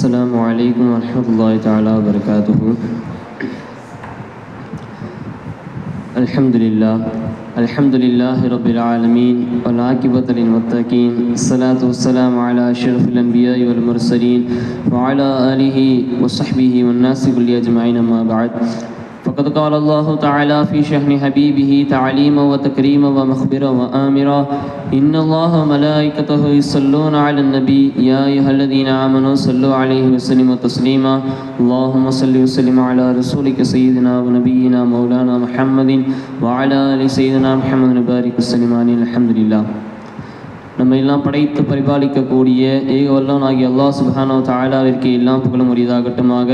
السلام عليكم ورحمة الله تعالى وبركاته. الحمد لله. الحمد لله رب العالمين والعاقبة للمتقين. الصلاة والسلام على أشرف الأنبياء والمرسلين وعلى آله وصحبه والناس كل أجمعين أما بعد. فقد قال الله تعالى في شأن حبيبه تعليما وتكريما ومخبرا وآمرا إن الله وملائكته يصلون على النبي يا أيها الذين آمنوا صلوا عليه وسلموا تسليما اللهم صل وسلم على رسولك سيدنا ونبينا مولانا محمد وعلى آل سيدنا محمد وبارك وسلم عليه الحمد لله நம்ம எல்லாம் படைத்து பரிபாலிக்கக்கூடிய ஏக வல்லவன் ஆகிய அல்லாஹ் சுப்ஹானஹு வ தஆலாவிற்கு எல்லாம் புகழும் உரியதாகட்டுமாக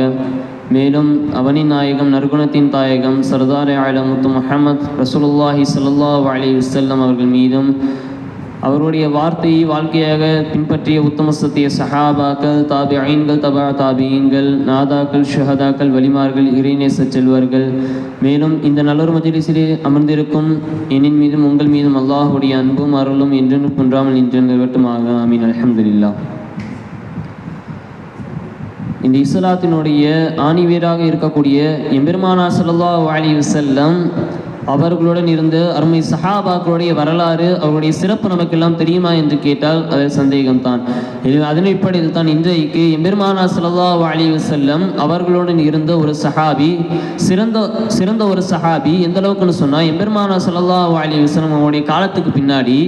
மேலும் அவனின் நாயகம் நற்குணத்தின் தாயகம் சர்தார் ஆலமுத்து முஹம்மத் ரசூலுல்லாஹி ஸல்லல்லாஹு அலி வல்லம் அவர்கள் மீதும் அவருடைய வார்த்தையை வாழ்க்கையாக பின்பற்றிய உத்தம சத்திய சஹாபாக்கள் தாபிஐன்கள் தபா தாபியங்கள் நாதாக்கள் ஷஹதாக்கள் வலிமார்கள் இறைநேச செல்வர்கள். மேலும் இந்த நல்லொரு மஜ்லிஸிலே அமர்ந்திருக்கும் எனின் மீதும் உங்கள் மீதும் அல்லாஹுடைய அன்பும் அருளும் என்றென்று குன்றாமல் நின்று நிறுவட்டுமாக ஆமீன். அலமதுல்லா இந்த இஸ்லாத்தினுடைய ஆணிவேராக இருக்கக்கூடிய எம்பெருமானா சல்லா அலைஹி வசல்லம் அவர்களுடன் இருந்து அருமை சஹாபாக்களுடைய வரலாறு அவருடைய சிறப்பு நமக்கெல்லாம் தெரியுமா என்று கேட்டால் அது சந்தேகம்தான். இது அதன் அடிப்படையில் தான் இன்றைக்கு எம்பெருமானா சல்லா அலைஹி வசல்லம் அவர்களுடன் இருந்த ஒரு சஹாபி சிறந்த சிறந்த ஒரு சஹாபி எந்த அளவுக்குன்னு சொன்னால் எம்பெருமானா சல்லா அலைஹி வஸல்லம் அவருடைய காலத்துக்கு பின்னாடி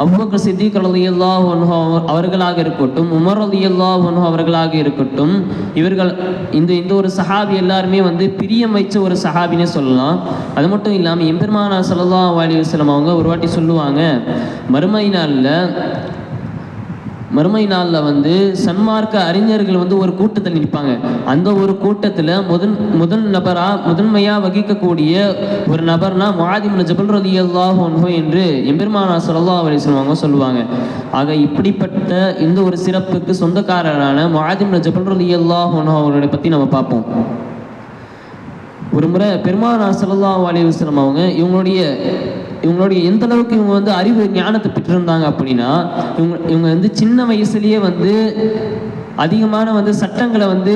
அபுபக்கர் சித்திக் ரலியல்லாஹு ஒன்ஹோ அவர்களாக இருக்கட்டும் உமர் ரலியல்லாஹு ஒன்ஹோ அவர்களாக இருக்கட்டும் இவர்கள் இந்த இந்த ஒரு சஹாபி எல்லாருமே வந்து பிரியம் வைச்ச ஒரு சஹாபினே சொல்லலாம். அது மட்டும் இல்லாமல் எம்பெருமானா சல்லா அலி வஸ்லம் அவங்க ஒரு வாட்டி சொல்லுவாங்க மறுமை நாளில் மறுமை நாளில் வந்து சன்மார்க்க அறிஞர்கள் வந்து ஒரு கூட்டத்தில் நிற்பாங்க. அந்த ஒரு கூட்டத்தில் முதன் முதல் நபராக முதன்மையாக வகிக்கக்கூடிய ஒரு நபர்னா முஆதிம் ஜபல் ரதி அல்லாஹ் என்று எம்பெருமானா சொல்லா அலைஹி சொல்லுவாங்க சொல்லுவாங்க. ஆக இப்படிப்பட்ட இந்த ஒரு சிறப்புக்கு சொந்தக்காரரான முஆதிம் ஜபல் ரதி அல்லாஹ் அவர்களை பற்றி நம்ம பார்ப்போம். ஒரு முறை பெருமானா ஸல்லல்லாஹு அலைஹி அவங்க இவங்களுடைய இவங்களுடைய எந்த அளவுக்கு இவங்க வந்து அறிவு ஞானத்தை பெற்றிருந்தாங்க அப்படின்னா இவங்க இவங்க வந்து சின்ன வயசுலயே வந்து அதிகமான வந்து சட்டங்களை வந்து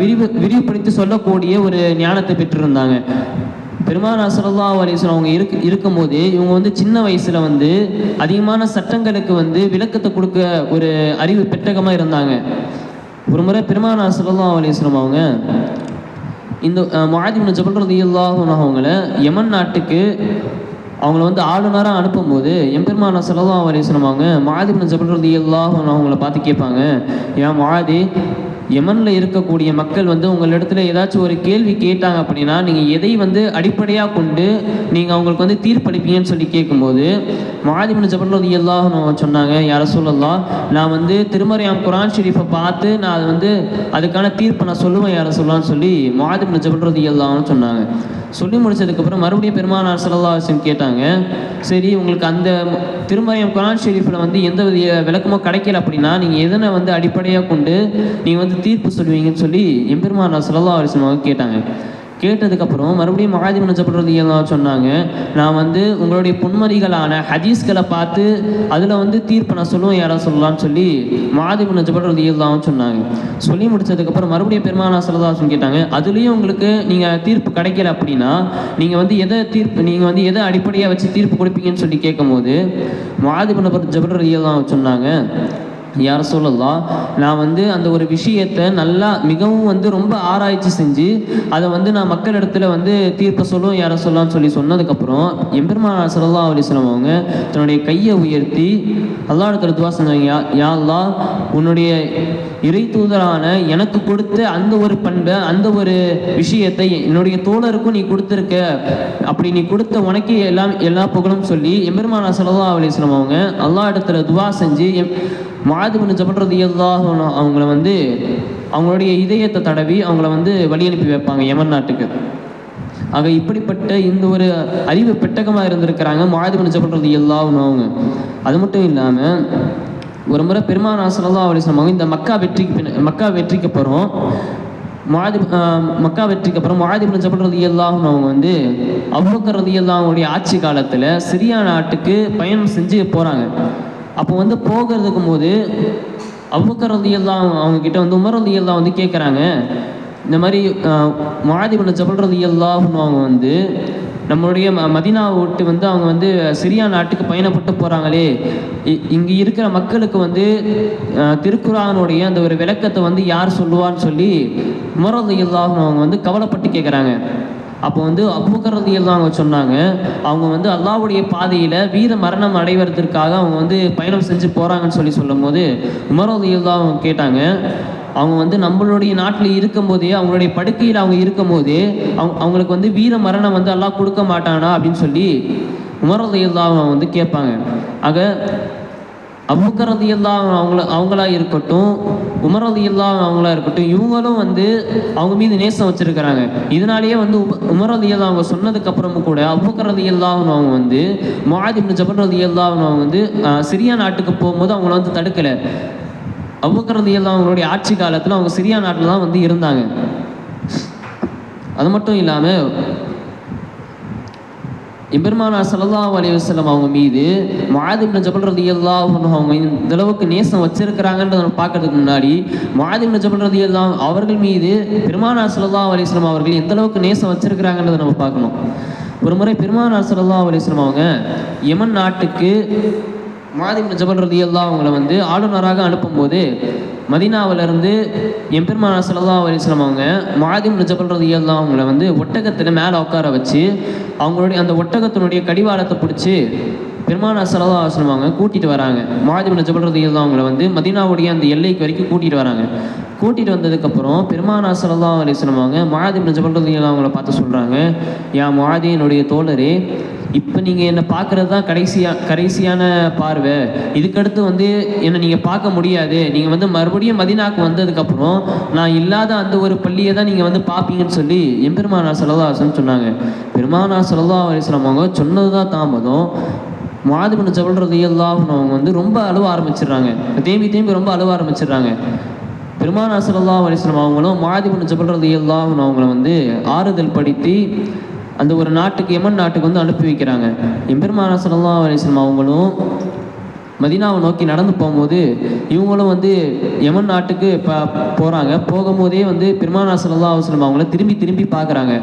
விரிவு விரிவுபடுத்தி சொல்லக்கூடிய ஒரு ஞானத்தை பெற்றிருந்தாங்க. பெருமானா ஸல்லல்லாஹு அலைஹி அவங்க இருக்கு இருக்கும்போது இவங்க வந்து சின்ன வயசுல வந்து அதிகமான சட்டங்களுக்கு வந்து விளக்கத்தை கொடுக்க ஒரு அறிவு பெட்டகமாக இருந்தாங்க. ஒரு முறை பெருமானா ஸல்லல்லாஹு அலைஹி அவங்க இந்த முஆதிபின் ஜபல் ரதி அன்ஹு அவங்கள யமன் நாட்டுக்கு அவங்கள வந்து ஆளுநராக அனுப்பும்போது எம்பெருமான செலவு அலைஹி வஸல்லம் அவங்க ஜபல் ரதி அவங்கள பார்த்து கேட்பாங்க ஏன் முஆதி யமனில் இருக்கக்கூடிய மக்கள் வந்து உங்களிடத்துல ஏதாச்சும் ஒரு கேள்வி கேட்டாங்க அப்படின்னா நீங்கள் எதை வந்து அடிப்படையாக கொண்டு நீங்கள் அவங்களுக்கு வந்து தீர்ப்பளிப்பீங்கன்னு சொல்லி கேட்கும்போது மாதிபின் ஜபல் எல்லாம் சொன்னாங்க யார சொல்லலாம் நான் வந்து திருமறையாம் குரான் ஷெரீஃபை பார்த்து நான் அது வந்து அதுக்கான தீர்ப்பை நான் சொல்லுவேன் யாரை சொல்லலாம்னு சொல்லி மாதிபின் ஜபல் எல்லாம் சொன்னாங்க. சொல்லி முடிச்சதுக்கப்புறம் மறுபடியும் பெருமானார் ஸல்லல்லாஹு கேட்டாங்க சரி உங்களுக்கு அந்த திருமயம் குரான் ஷெரீஃபில் வந்து எந்த வித விளக்கமும் கிடைக்கல அப்படின்னா நீங்கள் எதனை வந்து அடிப்படையாக கொண்டு நீங்கள் வந்து தீர்ப்பு சொல்லுவீங்கன்னு சொல்லி எம்பெருமானார் ஸல்லல்லாஹு அலைஹி கேட்டாங்க. கேட்டதுக்கப்புறம் மறுபடியும் மகாதிமன் ஜபடுறது எல்லாம் சொன்னாங்க நான் வந்து உங்களுடைய பொன்மதிகளான ஹதீஸ்களை பார்த்து அதில் வந்து தீர்ப்பு நான் சொல்லுவேன் யாராவது சொல்லலாம்னு சொல்லி மகாதிமன் ஜபடுறது எல்லாம் சொன்னாங்க. சொல்லி முடிச்சதுக்கப்புறம் மறுபடியும் பெருமானா சரதாசன் கேட்டாங்க அதுலேயும் உங்களுக்கு நீங்கள் தீர்ப்பு கிடைக்கல அப்படின்னா நீங்கள் வந்து எதை தீர்ப்பு நீங்கள் வந்து எதை அடிப்படையாக வச்சு தீர்ப்பு கொடுப்பீங்கன்னு சொல்லி கேட்கும்போது மகாதிபன் ஜபடுறது எல்லாம் சொன்னாங்க யார் சொல்லலாம் நான் வந்து அந்த ஒரு விஷயத்தை நல்லா மிகவும் வந்து ரொம்ப ஆராய்ச்சி செஞ்சு அதை வந்து நான் மக்கள் இடத்துல வந்து தீர்ப்பை சொல்லும் யாரை சொல்லலாம்னு சொல்லி சொன்னதுக்கப்புறம் எம்பெருமானார் ஸல்லல்லாஹு அலைஹி அவங்க தன்னுடைய கையை உயர்த்தி அல்லா இடத்துல துவா செஞ்சாங்க யா யா உன்னுடைய இறை தூதரான எனக்கு கொடுத்த அந்த ஒரு பண்பை அந்த ஒரு விஷயத்தை என்னுடைய தோழருக்கும் நீ கொடுத்துருக்க அப்படி நீ கொடுத்த உனக்கே எல்லாம் எல்லா புகழும் சொல்லி எம்பெருமானார் ஸல்லல்லாஹு அலைஹி அவங்க அல்லா இடத்துல துவா செஞ்சு எம் மாதுபின் ஜபல்றது அவங்கள வந்து அவங்களுடைய இதயத்தை தடவி அவங்கள வந்து வழி அனுப்பி வைப்பாங்க யமன் நாட்டுக்கு. ஆக இப்படிப்பட்ட இந்த ஒரு அறிவு பெட்டகமாக இருந்திருக்கிறாங்க மாதுபின் ஜபல்றது எல்லாவும் அவங்க. அது மட்டும் இல்லாமல் ஒரு முறை பெருமானா ஸல்லல்லாஹு அலைஹி சொன்னாங்க இந்த மக்கா வெற்றிக்கு பின் மக்கா வெற்றிக்கு அப்புறம் மாதி மக்கா வெற்றிக்கு அப்புறம் மாதிபின் ஜபல் ரதி அவங்க வந்து அவ்வளோக்கிறது எல்லாம் அவங்களுடைய ஆட்சி காலத்தில் சிரியா நாட்டுக்கு பயணம் செஞ்சு போகிறாங்க அப்போ வந்து போகிறதுக்கும் போது அபுக்கர் ரலியல்லாஹு அவங்க வந்து உமர் ரலியல்லாஹு வந்து கேட்குறாங்க இந்த மாதிரி மாதிபன ஜபல் ரலியல்லாஹுன்னு அவங்க வந்து நம்மளுடைய ம மதினாவை விட்டு வந்து அவங்க வந்து சிரியா நாட்டுக்கு பயணப்பட்டு போகிறாங்களே இங்கே இருக்கிற மக்களுக்கு வந்து திருக்குறானுடைய அந்த ஒரு விளக்கத்தை வந்து யார் சொல்லுவான்னு சொல்லி உமர் அவங்க வந்து கவலைப்பட்டு கேட்குறாங்க அப்போ வந்து அபுக்கரதியில் தான் அவங்க சொன்னாங்க அவங்க வந்து அல்லாவுடைய பாதையில் வீர மரணம் அடைவதற்காக அவங்க வந்து பயணம் செஞ்சு போகிறாங்கன்னு சொல்லி சொல்லும்போது உமரதியில் தான் அவங்க கேட்டாங்க அவங்க வந்து நம்மளுடைய நாட்டில் இருக்கும்போதே அவங்களுடைய படுக்கையில் அவங்க இருக்கும்போதே அவங்க அவங்களுக்கு வந்து வீர மரணம் வந்து அல்லாஹ் கொடுக்க மாட்டானா அப்படின்னு சொல்லி உமரதியில் தான் அவங்க வந்து கேட்பாங்க. ஆக அபுக்கரதி எல்லாம் அவங்கள அவங்களா இருக்கட்டும் உமரதி எல்லாம் அவங்களா இருக்கட்டும் இவங்களும் வந்து அவங்க மீது நேசம் வச்சிருக்கிறாங்க. இதனாலேயே வந்து உமரதி எல்லாம் அவங்க சொன்னதுக்கு அப்புறமும் கூட அபுக்கரதி எல்லாம் அவங்க வந்து முஆதிபின் ஜபர்ரதி எல்லாம் அவங்க வந்து சிரியா நாட்டுக்கு போகும்போது அவங்கள வந்து தடுக்கலை. அபுக்கரதி எல்லாம் அவங்களுடைய ஆட்சி காலத்தில் அவங்க சிரியா நாட்டில் தான் வந்து இருந்தாங்க. அது மட்டும் இல்லாமல் எபெருமானா சல்லா அலி வசலம் அவங்க மீது முஆத் இப்னு ஜபல் அவங்க இந்த அளவுக்கு நேசம் வச்சிருக்கிறாங்கன்றத நம்ம பார்க்கறதுக்கு முன்னாடி முஆத் இப்னு ஜபல் அவர்கள் மீது பெருமானா சல்லா அலி வஸ்லம் அவர்கள் எந்த அளவுக்கு நேசம் வச்சிருக்கிறாங்கன்றத நம்ம பார்க்கணும். ஒரு முறை பெருமானா சல்லா அலைஹி வஸல்லம் அவங்க யமன் நாட்டுக்கு முஆத் ஜபல் ரதி அல்லா அவங்கள வந்து ஆளுநராக அனுப்பும்போது மதினாவிலிருந்து எம்பெருமான ஸல்லல்லாஹு அலைஹி அவங்க முஆத் ஜபல் ரதி அல்லா அவங்கள வந்து ஒட்டகத்தில் மேலே உட்கார வச்சு அவங்களுடைய அந்த ஒட்டகத்தினுடைய கடிவாளத்தை பிடிச்சி பெருமானா சலதா அலைஹி அவங்க கூட்டிகிட்டு வராங்க. முஆத் ஜபல் ரதி அல்லா அவங்கள வந்து மதீனாவுடைய அந்த எல்லைக்கு வரைக்கும் கூட்டிகிட்டு வராங்க. கூட்டிகிட்டு வந்ததுக்கப்புறம் பெருமானா சலதா அலைஹி அவங்க முஆத் ஜபல் ரதி அல்லா அவங்கள பார்த்து சொல்கிறாங்க யா முஆதி என்னுடைய தோழரே இப்போ நீங்கள் என்னை பார்க்குறது தான் கடைசியாக கடைசியான பார்வை. இதுக்கடுத்து வந்து என்னை நீங்கள் பார்க்க முடியாது. நீங்கள் வந்து மறுபடியும் மதினாக்கு வந்ததுக்கப்புறம் நான் இல்லாத அந்த ஒரு பள்ளியை தான் நீங்கள் வந்து பார்ப்பீங்கன்னு சொல்லி எம்பெருமானா சல்லல்லாஹன் சொன்னாங்க. பெருமானா சல்லா அலிஸ்லாம் அவங்க சொன்னது தான் தாமதம் மாதிபன் ஜபல் ரதியல்லாஹ்னு அவங்க வந்து ரொம்ப அழுவ ஆரம்பிச்சிடுறாங்க. தேம்பி தேம்பி ரொம்ப அழுவ ஆரம்பிச்சிடுறாங்க. பெருமானா சல்லல்லாஹு அலைஹி அவங்களும் மாதிபன் ஜபல் ரதியல்லாஹ்னு அவங்கள வந்து ஆறுதல் படுத்தி அந்த ஒரு நாட்டுக்கு யமன் நாட்டுக்கு வந்து அனுப்பி வைக்கிறாங்க. எம்பெருமான ஸல்லல்லாஹு அலைஹி அவங்களும் மதினாவை நோக்கி நடந்து போகும்போது இவங்களும் வந்து யமன் நாட்டுக்கு இப்போ போகிறாங்க போகும்போதே வந்து பெருமானா ஸல்லல்லாஹு அலைஹி அவங்கள திரும்பி திரும்பி பார்க்குறாங்க.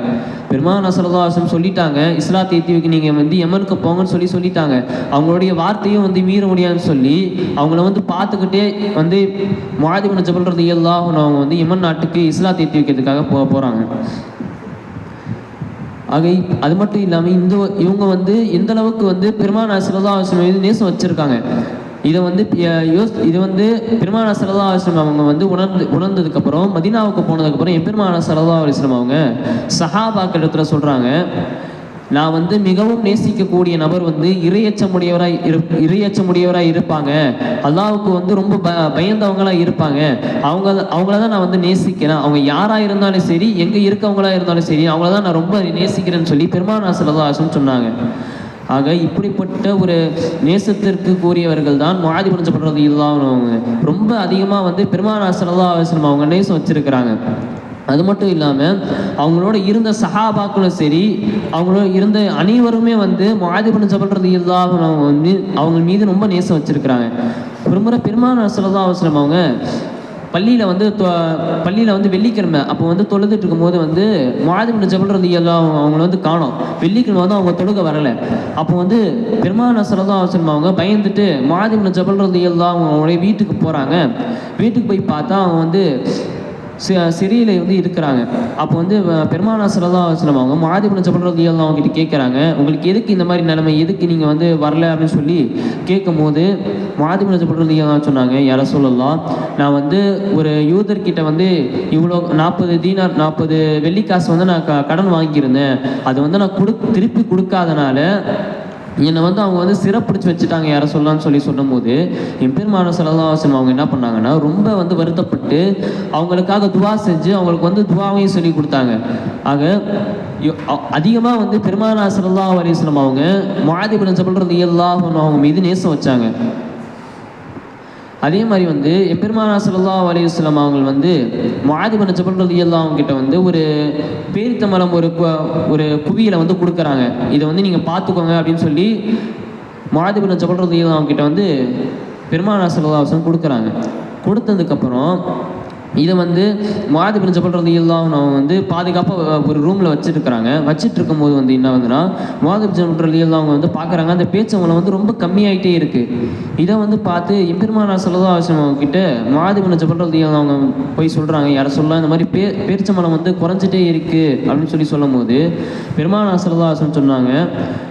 பெருமானா ஸல்லல்லாஹு அலைஹி சொல்லிட்டாங்க இஸ்லாத்தை ஏற்றி நீங்கள் வந்து யமனுக்கு போங்கன்னு சொல்லி சொல்லிட்டாங்க. அவங்களுடைய வார்த்தையும் வந்து மீற முடியாதுன்னு சொல்லி அவங்கள வந்து பார்த்துக்கிட்டே வந்து மாதிபன ஜபல் ரலியல்லாஹு அவங்க வந்து யமன் நாட்டுக்கு இஸ்லாத்தை ஏற்றி வைக்கிறதுக்காக போ போகிறாங்க ஆக அது மட்டும் இல்லாமல் இந்த இவங்க வந்து எந்த அளவுக்கு வந்து பெருமான சல்லா ஆசிரம் மீது நேசம் வச்சுருக்காங்க. இதை வந்து யோஸ் இது வந்து பெருமான சரதா ஆசிரம் அவங்க வந்து உணர்ந்து உணர்ந்ததுக்கப்புறம் மதினாவுக்கு போனதுக்கப்புறம் எப்பெருமான சரதா அலிஸ்லம் அவங்க சஹாபாக்கள் இடத்துல சொல்கிறாங்க நான் வந்து மிகவும் நேசிக்கக்கூடிய நபர் வந்து இரையச்சமுடையவராய் இரு இரையச்சமுடையவராய் இருப்பாங்க. அல்லாவுக்கு வந்து ரொம்ப ப பயந்தவங்களாக இருப்பாங்க. அவங்க அவங்கள தான் நான் வந்து நேசிக்கிறேன். அவங்க யாராக இருந்தாலும் சரி எங்கே இருக்கவங்களா இருந்தாலும் சரி அவங்கள தான் நான் ரொம்ப நேசிக்கிறேன்னு சொல்லி பெருமானா சல்லதாசன் சொன்னாங்க. ஆக இப்படிப்பட்ட ஒரு நேசத்திற்கு கூறியவர்கள் தான் மாதி படுறது அவங்க ரொம்ப அதிகமாக வந்து பெருமாள் சல்லா ஆசிரம் அவங்க நேசம் வச்சுருக்கிறாங்க. அது மட்டும் இல்லாமல் அவங்களோட இருந்த சஹாபாக்களும் சரி அவங்களோட இருந்த அனைவருமே வந்து மாதிபன் ஜபல்றது இல்லாத அவங்க வந்து அவங்க மீது ரொம்ப நேசம் வச்சிருக்கிறாங்க. ஒரு முறை பெருமான சொல்லதா அவசரம் அவங்க பள்ளியில் வந்து தொ- பள்ளியில் வந்து வெள்ளிக்கிழமை அப்போ வந்து தொழுதுட்டு இருக்கும்போது வந்து மாதிபன் ஜபல்றது எல்லாம் அவங்கள வந்து காணும். வெள்ளிக்கிழமை வந்து அவங்க தொழுக வரலை. அப்போ வந்து பெருமான சொல்லதா அவசரம் அவங்க பயந்துட்டு மாதிபன் ஜபல்றது எல்லாம் அவங்களுடைய வீட்டுக்கு போகிறாங்க வீட்டுக்கு போய் பார்த்தா அவங்க வந்து சிறியில் வந்து இருக்கிறாங்க. அப்போ வந்து பெருமானா சல்லா வஸ்லம் அவங்க மாதிபுன ஜபல்றது தான் அவங்ககிட்ட கேட்குறாங்க உங்களுக்கு எதுக்கு இந்த மாதிரி நிலைமை? எதுக்கு நீங்கள் வந்து வரல? அப்படின்னு சொல்லி கேட்கும்போது மாதிபுன தான் சொன்னாங்க யார சொல்லலாம் நான் வந்து ஒரு யூதர்கிட்ட வந்து இவ்வளோ நாற்பது தீனார் நாற்பது வெள்ளி காசு வந்து நான் க கடன் வாங்கியிருந்தேன். அது வந்து நான் கொடு திருப்பி கொடுக்காதனால என்னை வந்து அவங்க வந்து சிறப்பிடிச்சு வச்சுட்டாங்க யாரை சொல்லலாம்னு சொல்லி சொல்லும்போது என் பெருமான சலதாவாசன் அவங்க என்ன பண்ணாங்கன்னா ரொம்ப வந்து வருத்தப்பட்டு அவங்களுக்காக துவா செஞ்சு அவங்களுக்கு வந்து துவாவையும் சொல்லி கொடுத்தாங்க. ஆக அதிகமாக வந்து பெருமானா சல்லா அலிஸ்லாம் அவங்க மாதிரி சொல்றது எல்லாம் அவங்க மீது நேசம் வச்சாங்க. அதே மாதிரி வந்து எம்பெருமானா சல்லா அலையுஸ்லாம் அவங்க வந்து மாதிபன ஜபல் எல்லாம் அவங்க கிட்ட வந்து ஒரு பேரித்த மரம் ஒரு கு- ஒரு குவியலை வந்து கொடுக்குறாங்க. இதை வந்து நீங்கள் பார்த்துக்கோங்க அப்படின்னு சொல்லி மாதிபன ஜபல் ரலியல்லாஹு அவங்க கிட்ட வந்து பெருமானா சல்லா கொடுக்குறாங்க. கொடுத்ததுக்கப்புறம் இதை வந்து மாதி பின் ஜபல் ரதி அவங்க வந்து பாதுகாப்பாக ஒரு ரூமில் வச்சுருக்கிறாங்க. வச்சுட்டு இருக்கும்போது வந்து என்ன வந்துன்னா மாதி ஜபல் ரதி அவங்க வந்து பார்க்குறாங்க அந்த பேச்சவங்களை வந்து ரொம்ப கம்மியாயிட்டே இருக்குது இதை வந்து பார்த்து எம்பெருமானா சொல்லதா அவசியம் அவங்கக்கிட்ட மாதி பின் ஜபல் ரதி அவங்க போய் சொல்கிறாங்க யாரை சொல்லலாம் இந்த மாதிரி பே பேரிச்சம்பளம் வந்து குறைஞ்சிட்டே இருக்குது அப்படின்னு சொல்லி சொல்லும் போது பெருமானா சொல்லதா அவசியம் சொன்னாங்க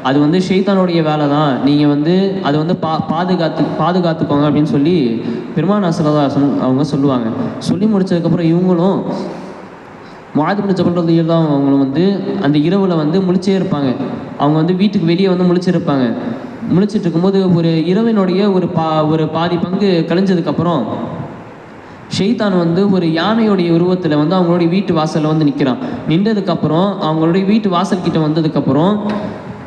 அது வந்து ஷெய்தானுடைய வேலை தான் நீங்கள் வந்து அதை வந்து பா பாதுகாத்து பாதுகாத்துக்கோங்க. அப்படின்னு சொல்லி பெருமானா சொல்லதா அவங்க சொல்லுவாங்க. சொல்லி முடிச்சதுக்கப்புறம் இவங்களும் மாதிரி ஜபல்றது தான் அவங்களும் வந்து அந்த இரவில் வந்து முழிச்சே இருப்பாங்க. அவங்க வந்து வீட்டுக்கு வெளியே வந்து முழிச்சிருப்பாங்க முழிச்சிட்டு இருக்கும்போது ஒரு இரவினுடைய ஒரு பா ஒரு பாதி பங்கு கழிஞ்சதுக்கப்புறம் ஷெய்தான் வந்து ஒரு யானையுடைய உருவத்தில் வந்து அவங்களுடைய வீட்டு வாசலில் வந்து நிற்கிறான் நின்றதுக்கப்புறம் அவங்களுடைய வீட்டு வாசல்கிட்ட வந்ததுக்கப்புறம்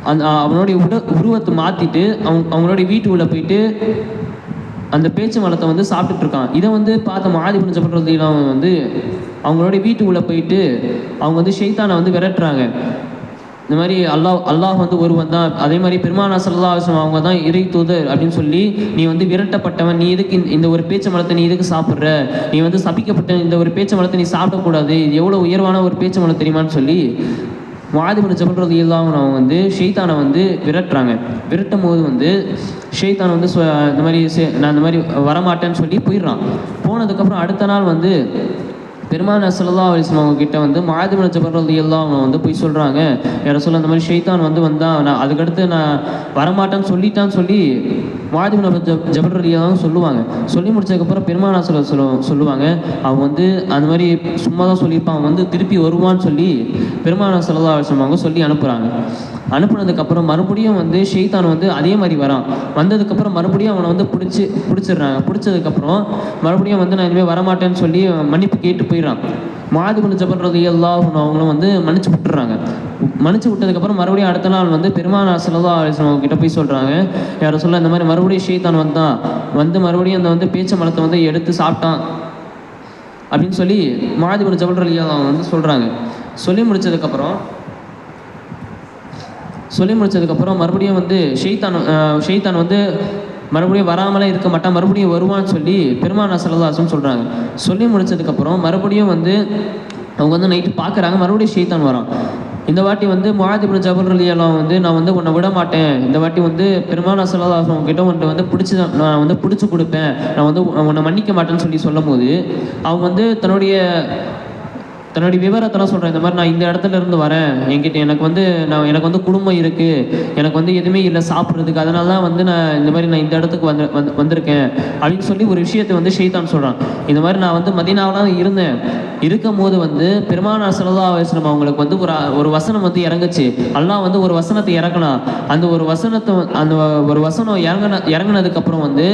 அந்த அவனுடைய உட உருவத்தை மாற்றிட்டு அவங்க அவங்களுடைய வீட்டு உள்ளே போயிட்டு அந்த பேச்சு மலத்தை வந்து சாப்பிட்டுட்டு இருக்கான். இதை வந்து பார்த்த மாதி புரிஞ்சப்படுறதுலாம் வந்து அவங்களுடைய வீட்டுக்குள்ளே போயிட்டு அவங்க வந்து ஷெய்தானை வந்து விரட்டுறாங்க. இந்த மாதிரி அல்லாஹ் அல்லாஹ் வந்து ஒருவன் தான். அதே மாதிரி பெருமானா சல்லா அவங்க தான் இறை தூதர் அப்படின்னு சொல்லி நீ வந்து விரட்டப்பட்டவன் நீ எதுக்கு இந்த- ஒரு பேச்சு மலத்தை நீ எதுக்கு சாப்பிட்ற? நீ வந்து சபிக்கப்பட்ட இந்த ஒரு பேச்சு மலத்தை நீ சாப்பிடக்கூடாது. இது எவ்வளோ உயர்வான ஒரு பேச்சு மலம் தெரியுமான்னு சொல்லி மாதிபன் ஜபல்றது இல்லாமல் அவங்க வந்து ஷெய்தானை வந்து விரட்டுறாங்க. விரட்டும் போது வந்து ஷெய்தான் வந்து இந்த மாதிரி நான் இந்த மாதிரி வரமாட்டேன்னு சொல்லி போயிடுறான். போனதுக்கப்புறம் அடுத்த நாள் வந்து பெருமான சல்லா அலிஸ்லாம் அவங்க கிட்ட வந்து மாதிபுன ஜபர்றது எல்லாம் அவங்க வந்து போய் சொல்கிறாங்க யார சொல்ல அந்த மாதிரி ஷெய்தான் வந்து வந்தால் நான் அதுக்கடுத்து நான் வரமாட்டேன்னு சொல்லிட்டான்னு சொல்லி மாதிபுன ஜபர் தான் சொல்லுவாங்க. சொல்லி முடிச்சதுக்கப்புறம் பெருமானா சொல்ல சொல்ல சொல்லுவாங்க. அவன் வந்து அந்த மாதிரி சும்மா தான் சொல்லியிருப்பான். அவன் வந்து திருப்பி வருவான்னு சொல்லி பெருமானா சல்லா அலிஸ்லாம் சொல்லி அனுப்புகிறாங்க அனுப்புனதுக்கப்புறம் மறுபடியும் வந்து ஷெய்தான் வந்து அதே மாதிரி வரான். வந்ததுக்கப்புறம் மறுபடியும் அவனை வந்து பிடிச்சி பிடிச்சிடுறாங்க. பிடிச்சதுக்கப்புறம் மறுபடியும் வந்து நான் இனிமேல் வரமாட்டேன்னு சொல்லி மன்னிப்பு கேட்டு போயிடுறான். மாதிபுன ஜபர்றது எல்லா அவங்களும் வந்து மன்னிச்சு விட்டுறாங்க மன்னிச்சு விட்டதுக்கப்புறம் மறுபடியும் அடுத்த நாள் வந்து பெருமானா சல்லா அவங்க கிட்ட போய் சொல்கிறாங்க யாரை சொல்ல இந்த மாதிரி மறுபடியும் ஷெய்தான் வந்தான் வந்து மறுபடியும் அந்த வந்து பேச்ச மலத்தை வந்து எடுத்து சாப்பிட்டான் அப்படின்னு சொல்லி மாதிபுரம் ஜபல் அலி அவங்க வந்து சொல்கிறாங்க சொல்லி முடிச்சதுக்கப்புறம் சொல்லி முடிச்சதுக்கப்புறம் மறுபடியும் வந்து ஷெய்தான் ஷெய்தான் வந்து மறுபடியும் வராமலே இருக்க மாட்டான் மறுபடியும் வருவான்னு சொல்லி பெருமானா சல்லதாசம் சொல்கிறாங்க சொல்லி முடிச்சதுக்கப்புறம் மறுபடியும் வந்து அவங்க வந்து நைட்டு பார்க்குறாங்க மறுபடியும் ஷெய்தான் வரான். இந்த வாட்டி வந்து முஹாதிபின் ஜபர் அலியெல்லாம் வந்து நான் வந்து உன்னை விட மாட்டேன் இந்த வாட்டி வந்து பெருமான சலதாசம் கிட்ட உன்னை வந்து பிடிச்சி நான் வந்து பிடிச்சி கொடுப்பேன். நான் வந்து உன்னை மன்னிக்க மாட்டேன்னு சொல்லி சொல்லும் போது அவன் வந்து தன்னுடைய தன்னுடைய விவரத்தெல்லாம் சொல்கிறேன் இந்த மாதிரி நான் இந்த இடத்துல இருந்து வரேன். என்கிட்ட எனக்கு வந்து நான் எனக்கு வந்து குடும்பம் இருக்குது எனக்கு வந்து எதுவுமே இல்லை சாப்பிட்றதுக்கு. அதனால தான் வந்து நான் இந்த மாதிரி நான் இந்த இடத்துக்கு வந்து வந்து வந்திருக்கேன். அப்படின்னு சொல்லி ஒரு விஷயத்தை வந்து ஷெய்தான் சொல்கிறான் இந்த மாதிரி நான் வந்து மதினாவெலாம் இருந்தேன். இருக்கும் போது வந்து பெருமானா சல்லா அவங்களுக்கு வந்து ஒரு ஒரு வசனம் வந்து இறங்குச்சு. அல்லாஹ் வந்து ஒரு வசனத்தை இறக்கலாம் அந்த ஒரு வசனத்தை அந்த ஒரு வசனம் இறங்கின இறங்குனதுக்கப்புறம் வந்து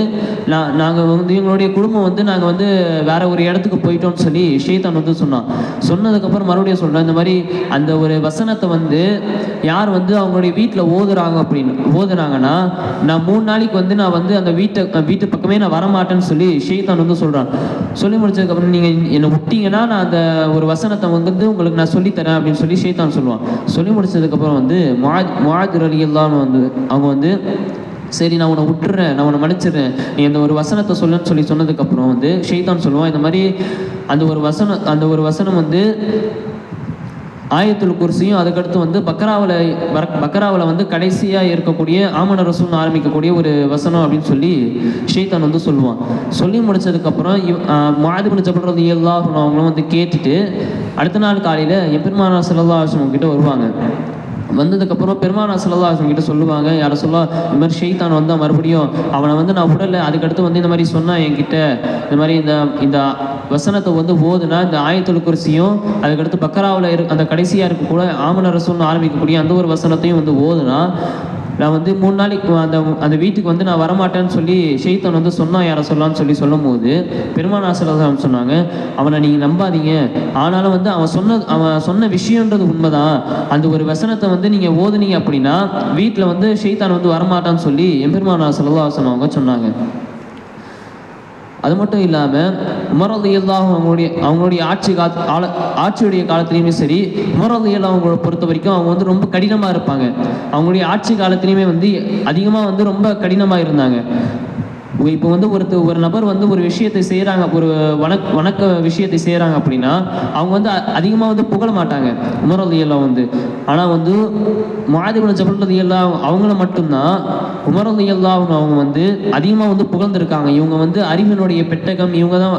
நான் நாங்கள் வந்து எங்களுடைய குடும்பம் வந்து நாங்கள் வந்து வேற ஒரு இடத்துக்கு போயிட்டோம்னு சொல்லி ஷெய்தான் வந்து சொன்னான். சொன்னதுக்கப்புறம் மறுபடியும் சொல்கிறேன் இந்த மாதிரி அந்த ஒரு வசனத்தை வந்து யார் வந்து அவங்களுடைய வீட்டில் ஓதுறாங்க அப்படின்னு ஓதுனாங்கன்னா நான் மூணு நாளைக்கு வந்து நான் வந்து அந்த வீட்டை வீட்டு பக்கமே நான் வரமாட்டேன்னு சொல்லி ஷேதான் வந்து சொல்கிறான் சொல்லி முடிச்சதுக்கப்புறம் நீங்கள் என்னை விட்டீங்கன்னா நான் அந்த ஒரு வசனத்தை வந்து உங்களுக்கு நான் சொல்லித்தரேன் அப்படின்னு சொல்லி ஷேதான் சொல்லுவான். சொல்லி முடிச்சதுக்கப்புறம் வந்து மாஜ் மாஜ் ரலியல்லான்னு வந்து அவங்க வந்து சரி நான் உன்னை விட்டுறேன் நான் உன்னை மன்னிச்சிடுறேன். நீ அந்த ஒரு வசனத்தை சொல்லுன்னு சொல்லி சொன்னதுக்கப்புறம் வந்து ஷெய்தான் சொல்லுவான் இந்த மாதிரி அந்த ஒரு வசனம் அந்த ஒரு வசனம் வந்து ஆயத்துல் குர்சியும் அதுக்கடுத்து வந்து பக்கராவில் பக்கராவில் வந்து கடைசியாக இருக்கக்கூடிய ஆமன ரசூல்னு ஆரம்பிக்கக்கூடிய ஒரு வசனம் அப்படின்னு சொல்லி ஷெய்தான் வந்து சொல்லுவான். சொல்லி முடிச்சதுக்கப்புறம் இவ் மாதிபுன் ஜபல்றது எல்லாரும் அவங்களும் வந்து கேட்டுட்டு அடுத்த நாள் காலையில் எப்பெருமான சிலதாசம் கிட்ட வருவாங்க. வந்ததுக்கப்புறம் பெருமானா சல்லா கிட்ட சொல்லுவாங்க யாரை சொல்ல இந்த மாதிரி ஷெய்தான் வந்தால் மறுபடியும் அவனை வந்து நான் விடலை. அதுக்கடுத்து வந்து இந்த மாதிரி சொன்னான் என்கிட்ட. இந்த மாதிரி இந்த இந்த வசனத்தை வந்து ஓதுனா இந்த ஆயத்தொழு குர்சியும் அதுக்கடுத்து பக்கராவில் இரு அந்த கடைசியாக இருக்கக்கூட ஆமன ரசூல்னு ஆரம்பிக்கக்கூடிய அந்த ஒரு வசனத்தையும் வந்து ஓதுனா நான் வந்து மூணு நாளைக்கு அந்த அந்த வீட்டுக்கு வந்து நான் வரமாட்டேன்னு சொல்லி ஷெய்தான் வந்து சொன்னால் யாரை சொல்லான்னு சொல்லி சொல்லும் போது பெருமான் சலதாம் சொன்னாங்க. அவனை நீங்கள் நம்பாதீங்க. ஆனாலும் வந்து அவன் சொன்ன அவன் சொன்ன விஷயன்றது உண்மைதான். அந்த ஒரு வசனத்தை வந்து நீங்கள் ஓதுனீங்க அப்படின்னா வீட்டில் வந்து ஷெய்தான் வந்து வரமாட்டான்னு சொல்லி எம்பெருமான் சலதாசன் அவங்க சொன்னாங்க. அது மட்டும் இல்லாமல் உமரது எல்லாவும் அவங்களுடைய அவங்களுடைய ஆட்சி கா கால ஆட்சியுடைய காலத்துலேயுமே சரி உமரது எல்லாம் அவங்கள பொறுத்த வரைக்கும் அவங்க வந்து ரொம்ப கடினமாக இருப்பாங்க. அவங்களுடைய ஆட்சி காலத்துலேயுமே வந்து அதிகமாக வந்து ரொம்ப கடினமாக இருந்தாங்க. இப்போ வந்து ஒருத்தர் ஒரு நபர் வந்து ஒரு விஷயத்தை செய்கிறாங்க ஒரு வணக் வணக்க விஷயத்தை செய்கிறாங்க அப்படின்னா அவங்க வந்து அதிகமாக வந்து புகழ மாட்டாங்க உமர் வந்து. ஆனால் வந்து மாதிபுல ஜபல் ரதி எல்லாம் அவங்கள மட்டும்தான் உமர் எல்லாம் அவங்க வந்து அதிகமாக வந்து புகழ்ந்துருக்காங்க. இவங்க வந்து அறிவினுடைய பெட்டகம் இவங்க தான்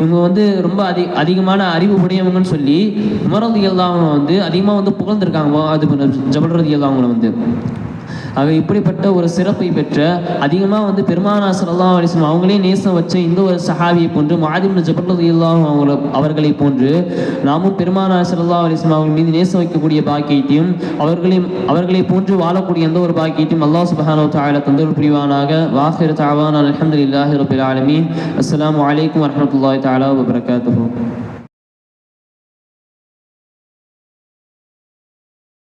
இவங்க வந்து ரொம்ப அதி அதிகமான அறிவு உடையவங்கன்னு சொல்லி உமர் ரதி எல்லாம் வந்து அதிகமாக வந்து புகழ்ந்துருக்காங்க அது ஜபல் ரதி எல்லாம் அவங்கள வந்து. ஆக இப்படிப்பட்ட ஒரு சிறப்பை பெற்ற அதிகமாக வந்து பெருமானா சல்லா அலிஸ்லாம் அவங்களே நேசம் வச்ச இந்த ஒரு சஹாபியை போன்று மாதிம் ஜபர்லது அவங்கள அவர்களை போன்று நாமும் பெருமானா சல்லா அலிஸ்லாம் அவர்கள் அவங்க மீது நேசம் வைக்கக்கூடிய பாக்கியத்தையும் அவர்களையும் அவர்களை போன்று வாழக்கூடிய எந்த ஒரு பாக்கியத்தையும் அல்லாஹ் சுபஹானோ தாயில தஆலா புரிவானாக. வாஹிர் தாவான் அல்ஹம்துலில்லாஹி ரப்பில் ஆலமீன். அஸ்ஸலாமு அலைக்கும் வரஹ்மத்துல்லாஹி தஆலா வ